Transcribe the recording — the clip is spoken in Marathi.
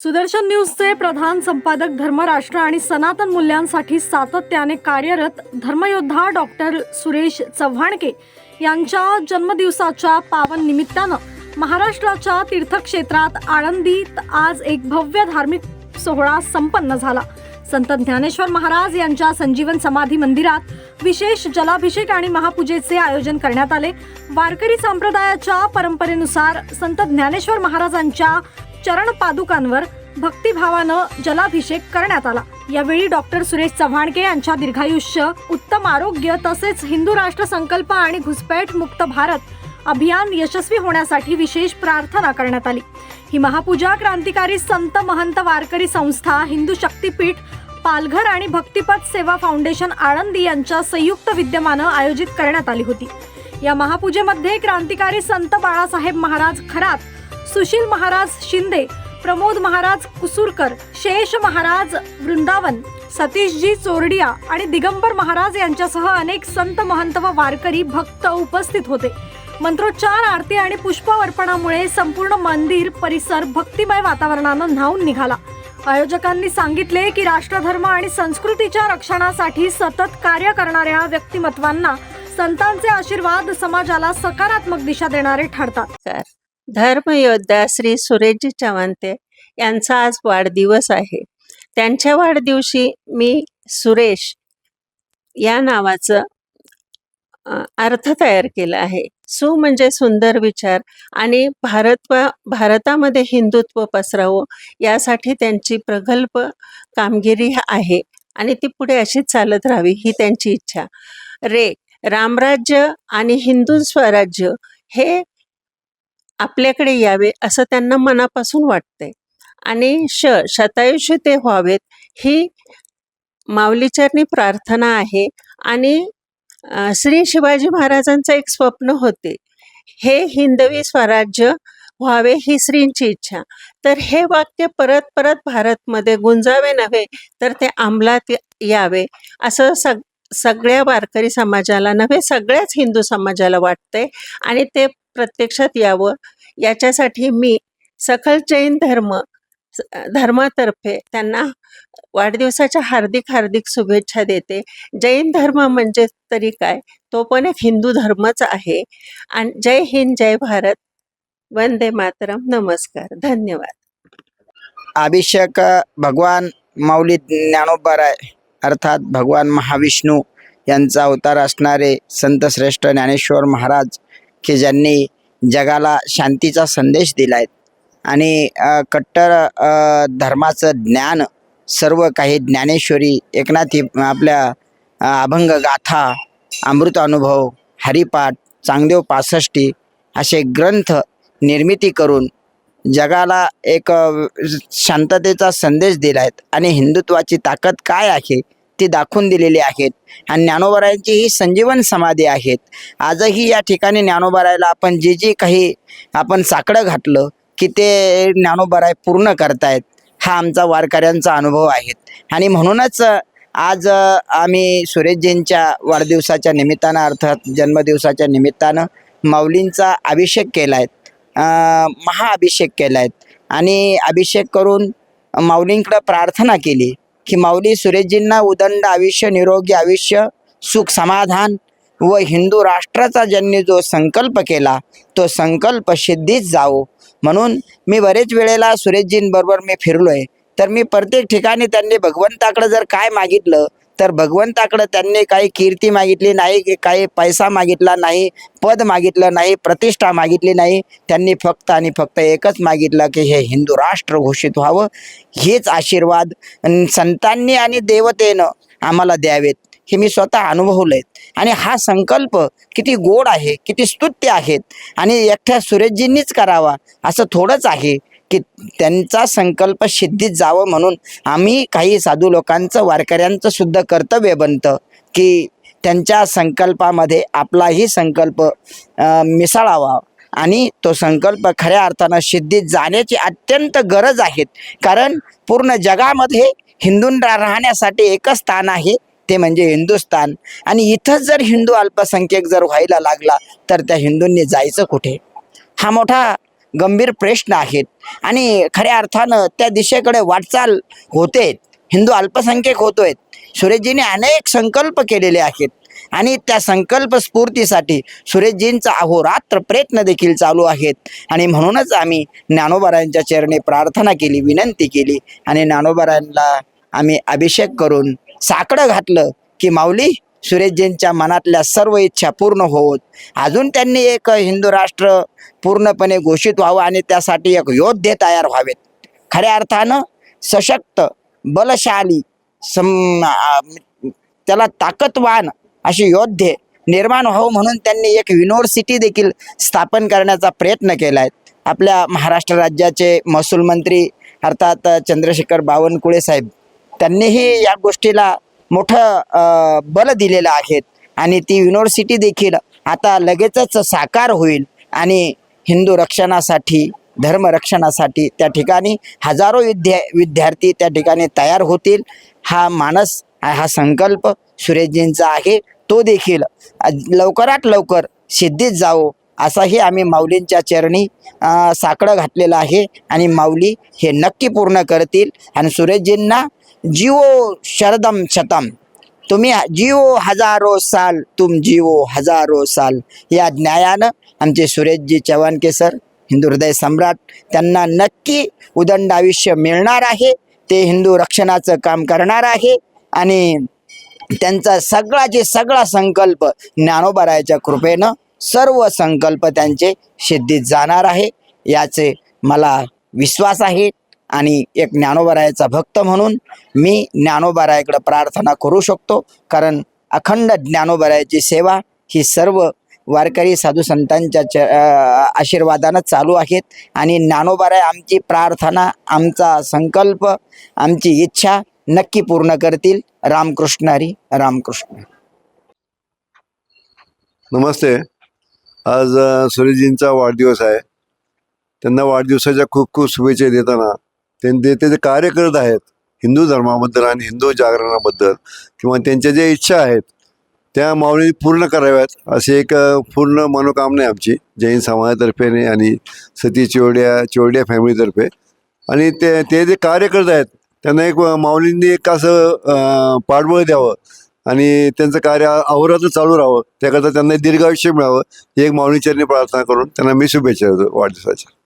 सुदर्शन न्यूजचे प्रधान संपादक धर्मराष्ट्र आणि सनातन मूल्यांसाठी सातत्याने कार्यरत धर्मयोद्धा डॉक्टर सुरेश चव्हाणके यांच्या जन्मदिवसाच्या पावन निमित्तानं महाराष्ट्राच्या तीर्थक्षेत्रात आळंदीत आज एक भव्य धार्मिक सोहळा संपन्न झाला. संत ज्ञानेश्वर महाराज यांच्या संजीवन समाधी मंदिरात विशेष जलाभिषेक आणि महापूजेचे आयोजन करण्यात आले. वारकरी संप्रदायाच्या परंपरेनुसार संत ज्ञानेश्वर महाराजांच्या चरण पादुकांवर भक्तिभावानं जलाभिषेक करण्यात आला. यावेळी डॉक्टर सुरेश चव्हाणके यांच्या दीर्घायुष्य उत्तम आरोग्य तसेच हिंदू राष्ट्र संकल्प आणि घुसपैठ मुक्त भारत अभियान यशस्वी होण्यासाठी विशेष प्रार्थना करण्यात आली. ही महापूजा क्रांतिकारी संत महंत वारकरी संस्था हिंदू शक्तीपीठ पालघर आणि भक्तिपथ सेवा फाउंडेशन आळंदी यांच्या संयुक्त विद्यमानं आयोजित करण्यात आली होती. या महापूजेमध्ये क्रांतिकारी संत बाळासाहेब महाराज खरात सुशील महाराज शिंदे प्रमोद महाराज कुसुरकर शेष महाराज वृंदावन सतीशजी चोरडिया आणि दिगंबर महाराज यांच्यासह अनेक संत महंत व वारकरी भक्त उपस्थित होते. मंत्रोच्चार आरती आणि पुष्पावर्पणामुळे संपूर्ण मंदिर परिसर भक्तिमय वातावरणानं न्हावून निघाला. आयोजकांनी सांगितले की राष्ट्रधर्म आणि संस्कृतीच्या रक्षणासाठी सतत कार्य करणाऱ्या व्यक्तिमत्वांना संतांचे आशीर्वाद समाजाला सकारात्मक दिशा देणारे ठरतात. धर्मयोद्धा श्री सुरेशजी चवंते यांचा आज वाढदिवस आहे. त्यांच्या वाढदिवशी मी सुरेश या नावाचं अर्थ तयार केला आहे. सु म्हणजे सुंदर विचार आणि भारत भारतामध्ये हिंदुत्व पसरावं यासाठी त्यांची प्रगल्भ कामगिरी आहे आणि ती पुढे अशीच चालत राहावी ही त्यांची इच्छा. रे रामराज्य आणि हिंदू स्वराज्य हे आपल्याकडे यावे असं त्यांना मनापासून वाटते आणि श शतायुष्य ते व्हावेत ही माऊलीचरणी प्रार्थना आहे. आणि श्री शिवाजी महाराजांचं एक स्वप्न होते. हे हिंदवी स्वराज्य व्हावे ही श्रींची इच्छा. तर हे वाक्य परत परत भारतमध्ये गुंजावे नव्हे तर ते अंमलात यावे. असं सग सगळ्या वारकरी समाजाला नव्हे सगळ्याच हिंदू समाजाला वाटते आणि ते प्रत्यक्षात यावं. याच्यासाठी मी सखल जैन धर्म धर्मातर्फे त्यांना वाढदिवसाच्या हार्दिक हार्दिक शुभेच्छा देते. जैन धर्म म्हणजे तरी काय? तो पण एक हिंदू धर्मच आहे. आणि जय हिंद जय भारत. वंदे मातरम. नमस्कार. धन्यवाद. अभिषेक भगवान माऊली ज्ञानोबराय अर्थात भगवान महाविष्णू यांचा अवतार असणारे संत श्रेष्ठ ज्ञानेश्वर महाराज की ज्यांनी जगाला शांतीचा संदेश दिला आहे आणि कट्टर धर्माचं ज्ञान सर्व काही ज्ञानेश्वरी एकनाथी आपल्या अभंग गाथा अमृत अनुभव हरिपाठ चांगदेव पासष्टी असे ग्रंथ निर्मिती करून जगाला एक शांततेचा संदेश दिला आहेत आणि हिंदुत्वाची ताकद काय आहे? ती दाखवून दिलेली आहेत. आणि ज्ञानोबरायांची ही संजीवन समाधी आहेत. आजही या ठिकाणी ज्ञानोबरायला आपण जे जे काही आपण साकडं घातलं की ते ज्ञानोबराय पूर्ण करतायत हा आमचा वारकऱ्यांचा अनुभव आहे. आणि म्हणूनच आज आम्ही सुरेशजींच्या वाढदिवसाच्या निमित्तानं अर्थात जन्मदिवसाच्या निमित्तानं माऊलींचा अभिषेक केला आहे महाअभिषेक केला आहे आणि अभिषेक करून माऊलींकडं प्रार्थना केली. माऊली सुरेशजींना उदंड आयुष्य निरोगी आयुष्य सुख समाधान व हिंदू राष्ट्राचा ज्यांनी जो संकल्प केला तो संकल्प सिद्धीच जावो. म्हणून मी बरेच वेळेला सुरेशजींबरोबर मी फिरलोय. तर मी प्रत्येक ठिकाणी त्यांनी भगवंताकडे जर काय मागितलं तर भगवंताकडे त्यांनी काही कीर्ती मागितली नाही की काही पैसा मागितला नाही पद मागितलं नाही प्रतिष्ठा मागितली नाही. त्यांनी फक्त आणि फक्त एकच मागितलं की हे हिंदू राष्ट्र घोषित व्हावं. हेच आशीर्वाद संतांनी आणि देवतेनं आम्हाला द्यावेत. हे मी स्वतः अनुभवलंय. आणि हा संकल्प किती गोड आहे किती स्तुत्य आहेत. आणि एकट्या सुरेशजींनीच करावा असं थोडंच आहे. की त्यांचा संकल्प सिद्धीत जावं म्हणून आम्ही काही साधू लोकांचं वारकऱ्यांचं सुद्धा कर्तव्य बनतं की त्यांच्या संकल्पामध्ये आपलाही संकल्प मिसाळावा मिसळावा. आणि तो संकल्प खऱ्या अर्थानं सिद्धीत जाण्याची अत्यंत गरज आहे. कारण पूर्ण जगामध्ये हिंदूंना राहण्यासाठी एकच स्थान आहे ते म्हणजे हिंदुस्थान. आणि इथंच जर हिंदू अल्पसंख्यक जर व्हायला लागला तर त्या हिंदूंनी जायचं कुठे? हा मोठा गंभीर प्रश्न आहेत. आणि खऱ्या अर्थानं त्या दिशेकडे वाटचाल होते. हिंदू अल्पसंख्यक होतोय. सुरेशजीने अनेक संकल्प केलेले आहेत. आणि त्या संकल्प स्फूर्तीसाठी सुरेशजींचा अहोरात्र प्रयत्न देखील चालू आहेत. आणि म्हणूनच आम्ही ज्ञानोबारायांच्या चरणी प्रार्थना केली विनंती केली. आणि ज्ञानोबारायांना आम्ही अभिषेक करून साकडं घातलं की माऊली सुरेशजींच्या मनातल्या सर्व इच्छा पूर्ण होत अजून त्यांनी एक हिंदू राष्ट्र पूर्णपणे घोषित व्हावं आणि त्यासाठी एक योद्धे तयार व्हावेत. खऱ्या अर्थानं सशक्त बलशाली सम त्याला ताकदवान असे योद्धे निर्माण व्हावं म्हणून त्यांनी एक युनिव्हर्सिटी देखील स्थापन करण्याचा प्रयत्न केला आहे आपल्या महाराष्ट्र राज्याचे महसूल मंत्री अर्थात चंद्रशेखर बावनकुळे साहेब त्यांनीही या गोष्टीला मोठं बल दिलेलं आहेत. आणि ती युनिव्हर्सिटी देखील आता लगेचच साकार होईल आणि हिंदू रक्षणासाठी धर्मरक्षणासाठी त्या ठिकाणी हजारो विद्या विद्यार्थी त्या ठिकाणी तयार होतील. हा मानस हा संकल्प सुरेशजींचा आहे. तो देखील लवकरात लवकर सिद्धीत जावो असाही आम्ही माऊलींच्या चरणी साकडं घातलेलं आहे. आणि माऊली हे नक्की पूर्ण करतील. आणि सुरेशजींना जीवो शरदम शतम. तुम्ही जीवो हजारो साल तुम जीवो हजारो साल. या ज्ञायानं आमचे सुरेशजी चव्हाणके सर हिंदू हृदय सम्राट त्यांना नक्की उदंड आयुष्य मिळणार आहे. ते हिंदू रक्षणाचं काम करणार आहे. आणि त्यांचा सगळाचे सगळा संकल्प ज्ञानोबारायाच्या कृपेनं सर्व संकल्प त्यांचे सिद्धीत जाणार आहे. याचे मला विश्वास आहे. आणि एक ज्ञानोबारायाचा भक्त म्हणून मी ज्ञानोबारायाकडे प्रार्थना करू शकतो. कारण अखंड ज्ञानोबारायाची सेवा ही सर्व वारकरी साधू संतांच्या च आशीर्वादानं चालू आहेत. आणि ज्ञानोबाराय आमची प्रार्थना आमचा संकल्प आमची इच्छा नक्की पूर्ण करतील. रामकृष्ण हरी रामकृष्ण. नमस्ते. आज सुरेशजींचा वाढदिवस आहे. त्यांना वाढदिवसाच्या खूप खूप शुभेच्छा देताना त्यांचे ते जे कार्य करत आहेत हिंदू धर्माबद्दल आणि हिंदू जागरणाबद्दल किंवा त्यांच्या ज्या इच्छा आहेत त्या माऊली पूर्ण कराव्यात अशी एक पूर्ण मनोकामना आहे आमची जैन समाजातर्फे आणि सती चिवड्या चिवड्या फॅमिलीतर्फे. आणि ते ते जे कार्य करत आहेत त्यांना एक माऊलींनी एक असं पाठबळ द्यावं. आणि त्यांचं कार्य अहोरात्र चालू राहावं. त्याकरता त्यांना दीर्घ आयुष्य मिळावं. ही एक माऊलीचरणी प्रार्थना करून त्यांना मी शुभेच्छा देतो वाढदिवसाच्या.